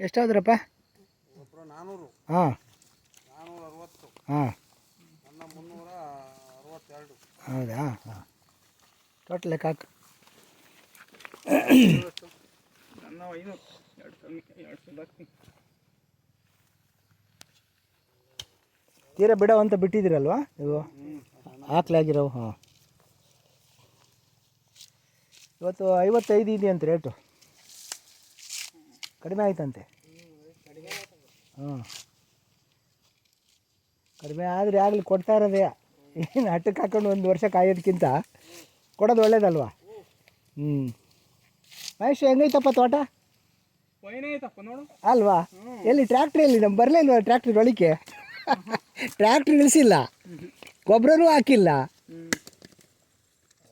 ಎಷ್ಟಾದ್ರಪ್ಪ? ಹಾಂ. ನಾನ್ನೂರ ಅರವತ್ತು. ಹಾಂ. ನನ್ನ ಮುನ್ನೂರ ಅರವತ್ತೆರಡು. ಹೌದಾ? ಹಾಂ. ಟೋಟಲ್ ಲೆಕ್ಕ ಹಾಕು. ನನ್ನ ಐನೂರು. ಎರಡು ಕಮ್ಮಿ ಎರಡು ಸಾವಿರ ಹಾಕ್ತೀನಿ. ತೀರಾ ಬಿಡೋ ಅಂತ ಬಿಟ್ಟಿದ್ದೀರಲ್ವಾ? ಹಾಕ್ಲೆ ಆಗಿರೋ ಹಾಂ. ಇವತ್ತು ಐವತ್ತೈದು ಇದೆಯಂತ ರೇಟು. ಕಡಿಮೆ ಆಯ್ತಂತೆ. ಹಾಂ ಕಡಿಮೆ ಆದರೆ ಆಗಲಿ ಕೊಡ್ತಾ ಇರೋದೇ. ಏನು ಹಟ್ಟಕ್ಕೆ ಹಾಕೊಂಡು ಒಂದು ವರ್ಷ ಕಾಯೋದಕ್ಕಿಂತ ಕೊಡೋದು ಒಳ್ಳೇದಲ್ವಾ? ಹ್ಞೂ ಮಹೇಶ್, ಹೆಂಗೈತಪ್ಪ ತೋಟ? ಅಲ್ವಾ? ಎಲ್ಲಿ ಟ್ರ್ಯಾಕ್ಟ್ರಿ ಎಲ್ಲಿ? ನಮ್ಮ ಬರಲಿಲ್ವ ಟ್ರ್ಯಾಕ್ಟ್ರಿ ಒಳಿಕೆ ಟ್ರ್ಯಾಕ್ಟ್ರಿ ಇಳಿಸಿಲ್ಲ. ಗೊಬ್ಬರನೂ ಹಾಕಿಲ್ಲ.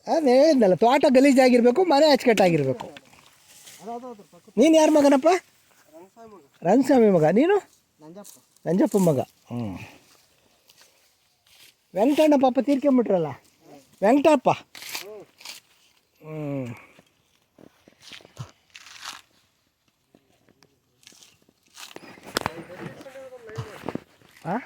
ಅದೇ ಹೇಳಿದ್ನಲ್ಲ ತೋಟ ಗಲೀಜಾಗಿರ್ಬೇಕು, ಮನೆ ಅಚ್ಚುಕಟ್ಟಾಗಿರ್ಬೇಕು. ನೀನು ಯಾರ ಮಗನಪ್ಪ? ರಂಗಸ್ವಾಮಿ ಮಗ. ನೀನು? ನಂಜಪ್ಪ. ಮಗ. ಹ್ಞೂ ವೆಂಕಟಣ್ಣ ಪಾಪ ತೀರ್ಕೊಂಬಿಟ್ರಲ್ಲ? ವೆಂಕಟಪ್ಪ? ಹ್ಞೂ ಹಾಂ